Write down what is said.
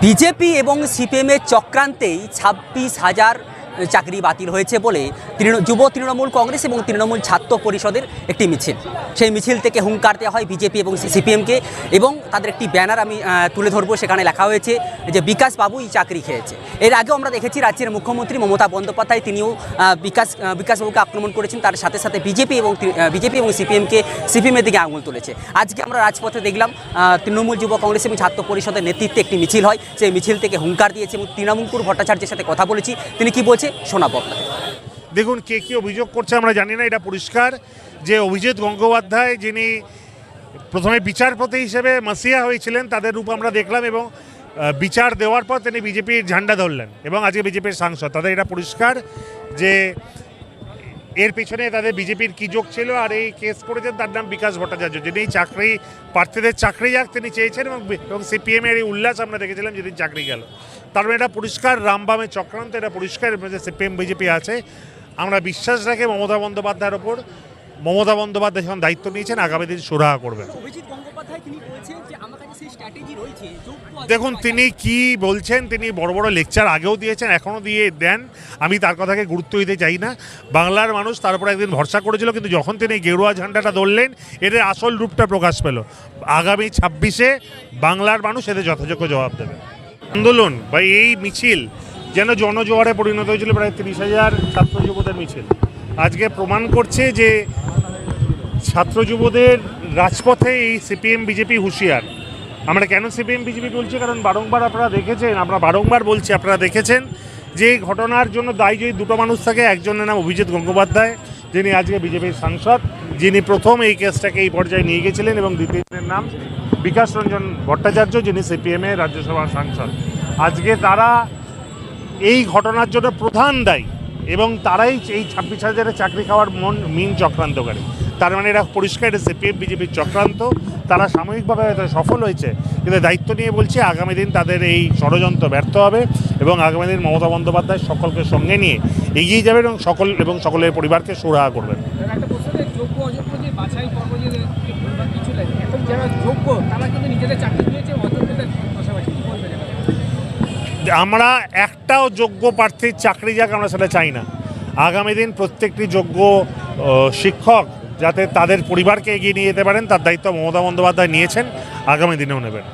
BJP এবং সিপিএমের চক্রান্তেই ছাব্বিশ হাজার চাকরি বাতিল হয়েছে বলে তৃণ- যুব তৃণমূল কংগ্রেস এবং তৃণমূল ছাত্র পরিষদের একটি মিছিল। সেই মিছিল থেকে হুঙ্কার দেওয়া হয় বিজেপি এবং সিপিএমকে এবং তাদের একটি ব্যানার আমি তুলে ধরবো। সেখানে লেখা হয়েছে যে, বিকাশ বাবু এই চাকরি খেয়েছে। এর আগেও আমরা দেখেছি রাজ্যের মুখ্যমন্ত্রী মমতা বন্দ্যোপাধ্যায় তিনিও বিকাশ বিকাশবাবুকে আক্রমণ করেছেন। তার সাথে সাথে বিজেপি এবং বিজেপি এবং সিপিএমকে সিপিএমের দিকে আঙুল তুলেছে। আজকে আমরা রাজপথে দেখলাম তৃণমূল যুব কংগ্রেস এবং ছাত্র পরিষদের নেতৃত্বে একটি মিছিল হয়। সেই মিছিল থেকে হুঙ্কার দিয়েছে এবং তৃণমূলকুর ভট্টাচার্যের সাথে কথা বলেছি। তিনি কি বলছে শোনাবো আপনাদের। দেখুন, কে কী অভিযোগ করছে আমরা জানি না, এটা পরিষ্কার যে অভিজিৎ গঙ্গোপাধ্যায় যিনি প্রথমে বিচারপতি হিসেবে মাসিয়া হয়েছিলেন, তাদের রূপ আমরা দেখলাম এবং বিচার দেওয়ার পর তিনি বিজেপির ঝান্ডা ধরলেন এবং আজকে বিজেপির সাংসদ। তাদের এটা পরিষ্কার যে এর পেছনে তাদের বিজেপির কি যোগ ছিল আর এই কেস করেছেন তার নাম বিকাশ ভট্টাচার্য, যিনি চাকরি, প্রার্থীদের চাকরি যাক তিনি চেয়েছেন এবং বি- এবং সিপিএম এর এই উল্লাস আমরা দেখেছিলাম যেদিন চাকরি গেল। তার মানে এটা পরিষ্কার রামবামের চক্রান্ত, এটা পরিষ্কার সিপিএম, বিজেপি আছে। আমরা বিশ্বাস রাখি মমতা বন্দ্যোপাধ্যায়ের ওপর। মমতা বন্দ্যোপাধ্যায় যখন দায়িত্ব নিয়েছেন, আগামী দিন সুরাহা করবেন। দেখুন, তিনি কি বলছেন, তিনি বড় বড় লেকচার আগেও দিয়েছেন, এখনও দিয়ে দেন। আমি তার কথাকে গুরুত্ব দিতে চাই না। বাংলার মানুষ তার উপর একদিন ভরসা করেছিল, কিন্তু যখন তিনি গেরুয়া ঝান্ডাটা ধরলেন এদের আসল রূপটা প্রকাশ পেল। আগামী ছাব্বিশে বাংলার মানুষ এদের যথাযোগ্য জবাব দেবে। আন্দোলন বা এই মিছিল যেন জনজোয়ারে পরিণত হয়েছিল প্রায় তিরিশ হাজার ছাত্র যুবদের মিছিল। আজকে প্রমাণ করছে যে ছাত্র যুবদের রাজপথে এই সিপিএম, বিজেপি হুঁশিয়ার। আমরা কেন সিপিএম, বিজেপি বলছি? কারণ বারংবার আপনারা দেখেছেন, আমরা বারংবার বলছি, আপনারা দেখেছেন যে এই ঘটনার জন্য দায়ী যদি দুটো মানুষ থাকে, একজনের নাম অভিজিৎ গঙ্গোপাধ্যায়, যিনি আজকে বিজেপির সাংসদ, যিনি প্রথম এই কেসটাকে এই পর্যায়ে নিয়ে গেছিলেন, এবং দ্বিতীয়জনের নাম বিকাশ রঞ্জন ভট্টাচার্য, যিনি সিপিএমের রাজ্যসভার সাংসদ। আজকে তারা এই ঘটনার জন্য প্রধান দায়ী, এবং তারাই এই ছাব্বিশ হাজারের চাকরি খাওয়ার মন মিন চক্রান্তকারী তার মানে এরা পরিষ্কার এটা সিপিএম বিজেপির চক্রান্ত তারা সাময়িকভাবে হয়তো সফল হয়েছে। কিন্তু দায়িত্ব নিয়ে বলছি আগামী দিন তাদের এই ষড়যন্ত্র ব্যর্থ হবে এবং আগামী দিন মমতা বন্দ্যোপাধ্যায় সকলকে সঙ্গে নিয়ে এগিয়ে যাবে এবং সকল এবং সকলের পরিবারকে সুরাহা করবেন? আমরা একটাও যোগ্য প্রার্থীর চাকরি যাক আমরা সেটা চাই না। আগামী দিন প্রত্যেকটি যোগ্য শিক্ষক যাতে তাদের পরিবারকে এগিয়ে নিয়ে যেতে পারেন, তার দায়িত্ব মমতা বন্দ্যোপাধ্যায় নিয়েছেন, আগামী দিনেও নেবেন।